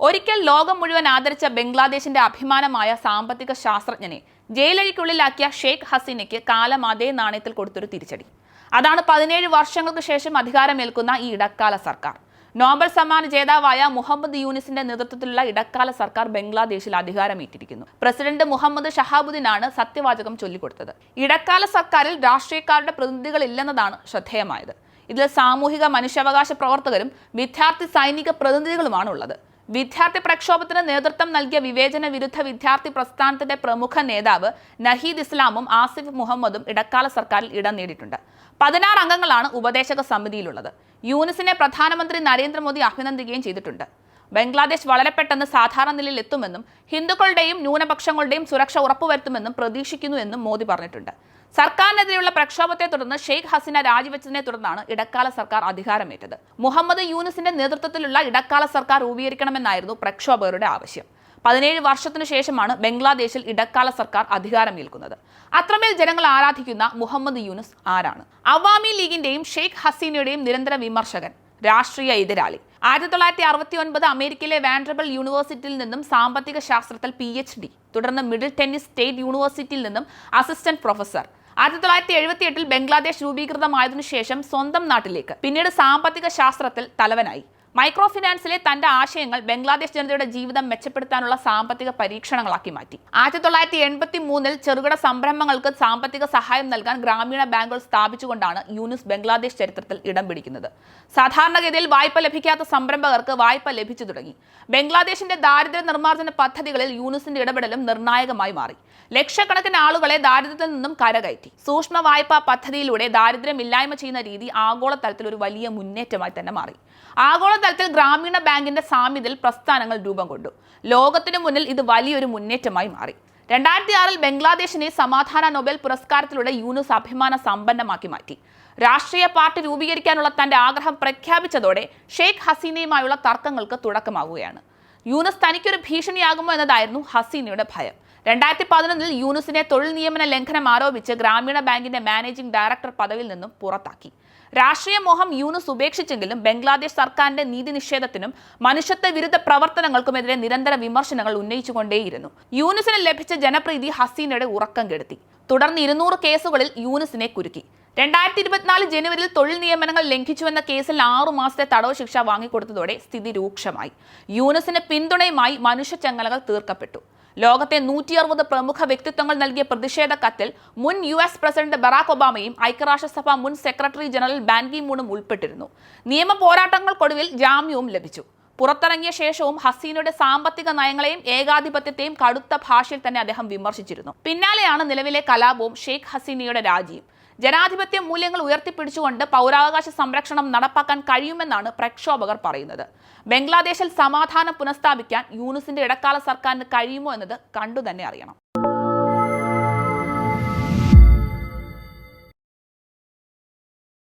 ഒരിക്കൽ ലോകം മുഴുവൻ ആദരിച്ച ബംഗ്ലാദേശിന്റെ അഭിമാനമായ സാമ്പത്തിക ശാസ്ത്രജ്ഞനെ ജയിലഴിക്കുള്ളിലാക്കിയ ഷെയ്ഖ് ഹസീനയ്ക്ക് കാലം അതേ നാണയത്തിൽ കൊടുത്തൊരു തിരിച്ചടി. അതാണ് പതിനേഴ് വർഷങ്ങൾക്ക് ശേഷം അധികാരമേൽക്കുന്ന ഈ ഇടക്കാല സർക്കാർ. നോബൽ സമ്മാന ജേതാവായ മുഹമ്മദ് യൂനിസിന്റെ നേതൃത്വത്തിലുള്ള ഇടക്കാല സർക്കാർ ബംഗ്ലാദേശിൽ അധികാരമേറ്റിരിക്കുന്നു. പ്രസിഡന്റ് മുഹമ്മദ് ഷഹാബുദ്ദീനാണ് സത്യവാചകം ചൊല്ലിക്കൊടുത്തത്. ഇടക്കാല സർക്കാരിൽ രാഷ്ട്രീയക്കാരുടെ പ്രതിനിധികളില്ലെന്നതാണ് ശ്രദ്ധേയമായത്. ഇതിൽ സാമൂഹിക മനുഷ്യാവകാശ പ്രവർത്തകരും വിദ്യാർത്ഥി സൈനിക പ്രതിനിധികളുമാണ് ഉള്ളത് വിദ്യാർത്ഥി പ്രക്ഷോഭത്തിന് നേതൃത്വം നൽകിയ വിവേചന വിരുദ്ധ വിദ്യാർത്ഥി പ്രസ്ഥാനത്തിന്റെ പ്രമുഖ നേതാവ് നഹീദ് ഇസ്ലാമും ആസിഫ് മുഹമ്മദും ഇടക്കാല സർക്കാരിൽ ഇടം നേടിയിട്ടുണ്ട്. പതിനാറ് അംഗങ്ങളാണ് ഉപദേശക സമിതിയിലുള്ളത്. യൂനിസിനെ പ്രധാനമന്ത്രി നരേന്ദ്രമോദി അഭിനന്ദിക്കുകയും ചെയ്തിട്ടുണ്ട്. ബംഗ്ലാദേശ് വളരെ പെട്ടെന്ന് സാധാരണ നിലയിൽ എത്തുമെന്നും ഹിന്ദുക്കളുടെയും ന്യൂനപക്ഷങ്ങളുടെയും സുരക്ഷ ഉറപ്പുവരുത്തുമെന്നും പ്രതീക്ഷിക്കുന്നു എന്നും മോദി പറഞ്ഞിട്ടുണ്ട്. സർക്കാരിനെതിരെയുള്ള പ്രക്ഷോഭത്തെ തുടർന്ന് ഷെയ്ഖ് ഹസീന രാജിവെച്ചതിനെ തുടർന്നാണ് ഇടക്കാല സർക്കാർ അധികാരമേറ്റത്. മുഹമ്മദ് യൂനുസിന്റെ നേതൃത്വത്തിലുള്ള ഇടക്കാല സർക്കാർ രൂപീകരിക്കണമെന്നായിരുന്നു പ്രക്ഷോഭകരുടെ ആവശ്യം. പതിനേഴ് വർഷത്തിനു ശേഷമാണ് ബംഗ്ലാദേശിൽ ഇടക്കാല സർക്കാർ അധികാരമേൽക്കുന്നത്. അത്രമേൽ ജനങ്ങൾ ആരാധിക്കുന്ന മുഹമ്മദ് യൂനുസ് ആരാണ്? അവാമി ലീഗിന്റെയും ഷെയ്ഖ് ഹസീനയുടെയും നിരന്തര വിമർശകൻ രാഷ്ട്രീയ എതിരാളി. ആയിരത്തി തൊള്ളായിരത്തി അറുപത്തി ഒൻപത് അമേരിക്കയിലെ വാൻഡ്രബിൾ യൂണിവേഴ്സിറ്റിയിൽ നിന്നും സാമ്പത്തിക ശാസ്ത്രത്തിൽ പി എച്ച് ഡി തുടർന്ന് മിഡിൽ ടെന്നീസ് സ്റ്റേറ്റ് യൂണിവേഴ്സിറ്റിയിൽ നിന്നും അസിസ്റ്റന്റ് പ്രൊഫസർ. ആയിരത്തി തൊള്ളായിരത്തി എഴുപത്തി എട്ടിൽ ബംഗ്ലാദേശ് രൂപീകൃതമായതിനു ശേഷം സ്വന്തം നാട്ടിലേക്ക് പിന്നീട് സാമ്പത്തിക ശാസ്ത്രത്തിൽ തലവനായി. മൈക്രോ ഫിനാൻസിലെ തന്റെ ആശയങ്ങൾ ബംഗ്ലാദേശ് ജനതയുടെ ജീവിതം മെച്ചപ്പെടുത്താനുള്ള സാമ്പത്തിക പരീക്ഷണങ്ങളാക്കി മാറ്റി. ആയിരത്തി തൊള്ളായിരത്തി എൺപത്തി മൂന്നിൽ ചെറുകിട സംരംഭങ്ങൾക്ക് സാമ്പത്തിക സഹായം നൽകാൻ ഗ്രാമീണ ബാങ്കുകൾ സ്ഥാപിച്ചുകൊണ്ടാണ് യൂനിസ് ബംഗ്ലാദേശ് ചരിത്രത്തിൽ ഇടം പിടിക്കുന്നത്. സാധാരണഗതിയിൽ വായ്പ ലഭിക്കാത്ത സംരംഭകർക്ക് വായ്പ ലഭിച്ചു തുടങ്ങി. ബംഗ്ലാദേശിന്റെ ദാരിദ്ര്യ നിർമ്മാർജന പദ്ധതികളിൽ യൂനിസിന്റെ ഇടപെടലും നിർണായകമായി മാറി. ലക്ഷക്കണക്കിന് ആളുകളെ ദാരിദ്ര്യത്തിൽ നിന്നും കരകയറ്റി. സൂക്ഷ്മ വായ്പാ പദ്ധതിയിലൂടെ ദാരിദ്ര്യം ഇല്ലായ്മ ചെയ്യുന്ന രീതി ആഗോളതലത്തിൽ ഒരു വലിയ മുന്നേറ്റമായി തന്നെ മാറി. ആഗോളതലത്തിൽ ഗ്രാമീണ ബാങ്കിന്റെ സാമ്യതയിൽ പ്രസ്ഥാനങ്ങൾ രൂപം കൊണ്ടു. ലോകത്തിനു മുന്നിൽ ഇത് വലിയൊരു മുന്നേറ്റമായി മാറി. രണ്ടായിരത്തി ആറിൽ ബംഗ്ലാദേശിനെ സമാധാന നൊബേൽ പുരസ്കാരത്തിലൂടെ യൂനുസ് അഭിമാന സമ്പന്നമാക്കി മാറ്റി. രാഷ്ട്രീയ പാർട്ടി രൂപീകരിക്കാനുള്ള തന്റെ ആഗ്രഹം പ്രഖ്യാപിച്ചതോടെ ഷെയ്ഖ് ഹസീനയുമായുള്ള തർക്കങ്ങൾക്ക് തുടക്കമാവുകയാണ്. യൂനുസ് തനിക്കൊരു ഭീഷണിയാകുമോ എന്നതായിരുന്നു ഹസീനയുടെ ഭയം. രണ്ടായിരത്തി പതിനൊന്നിൽ യൂനുസിനെ തൊഴിൽ നിയമന ലംഘനം ആരോപിച്ച് ഗ്രാമീണ ബാങ്കിന്റെ മാനേജിംഗ് ഡയറക്ടർ പദവിയിൽ നിന്നും പുറത്താക്കി. രാഷ്ട്രീയ മോഹം യൂനുസ് ഉപേക്ഷിച്ചെങ്കിലും ബംഗ്ലാദേശ് സർക്കാരിന്റെ നീതി നിഷേധത്തിനും മനുഷ്യത്വ വിരുദ്ധ പ്രവർത്തനങ്ങൾക്കുമെതിരെ നിരന്തര വിമർശനങ്ങൾ ഉന്നയിച്ചുകൊണ്ടേയിരുന്നു. യൂനുസിന് ലഭിച്ച ജനപ്രീതി ഹസീനയുടെ ഉറക്കം കെടുത്തി. തുടർന്ന് ഇരുന്നൂറ് കേസുകളിൽ യൂനുസിനെ കുരുക്കി. രണ്ടായിരത്തി ഇരുപത്തിനാല് ജനുവരിയിൽ തൊഴിൽ നിയമനങ്ങൾ ലംഘിച്ചുവെന്ന കേസിൽ ആറു മാസത്തെ തടവ് ശിക്ഷ വാങ്ങിക്കൊടുത്തതോടെ സ്ഥിതി രൂക്ഷമായി. യൂനസിന് പിന്തുണയുമായി മനുഷ്യച്ചങ്ങലകൾ തീർക്കപ്പെട്ടു. ലോകത്തെ നൂറ്റി അറുപത് പ്രമുഖ വ്യക്തിത്വങ്ങൾ നൽകിയ പ്രതിഷേധ കത്തിൽ മുൻ യു എസ് പ്രസിഡന്റ് ബറാക് ഒബാമയും ഐക്യരാഷ്ട്രസഭ മുൻ സെക്രട്ടറി ജനറൽ ബാൻകി മൂണും ഉൾപ്പെട്ടിരുന്നു. നിയമ പോരാട്ടങ്ങൾക്കൊടുവിൽ ജാമ്യവും ലഭിച്ചു. പുറത്തിറങ്ങിയ ശേഷവും ഹസീനയുടെ സാമ്പത്തിക നയങ്ങളെയും ഏകാധിപത്യത്തെയും കടുത്ത ഭാഷയിൽ തന്നെ അദ്ദേഹം വിമർശിച്ചിരുന്നു. പിന്നാലെയാണ് നിലവിലെ കലാപവും ഷെയ്ഖ് ഹസീനയുടെ രാജിയും. ജനാധിപത്യ മൂല്യങ്ങൾ ഉയർത്തിപ്പിടിച്ചുകൊണ്ട് പൗരാവകാശ സംരക്ഷണം നടപ്പാക്കാൻ കഴിയുമെന്നാണ് പ്രക്ഷോഭകർ പറയുന്നത്. ബംഗ്ലാദേശിൽ സമാധാനം പുനഃസ്ഥാപിക്കാൻ യൂണിസിന്റെ ഇടക്കാല സർക്കാരിന് കഴിയുമോ എന്നത് കണ്ടു തന്നെ അറിയണം.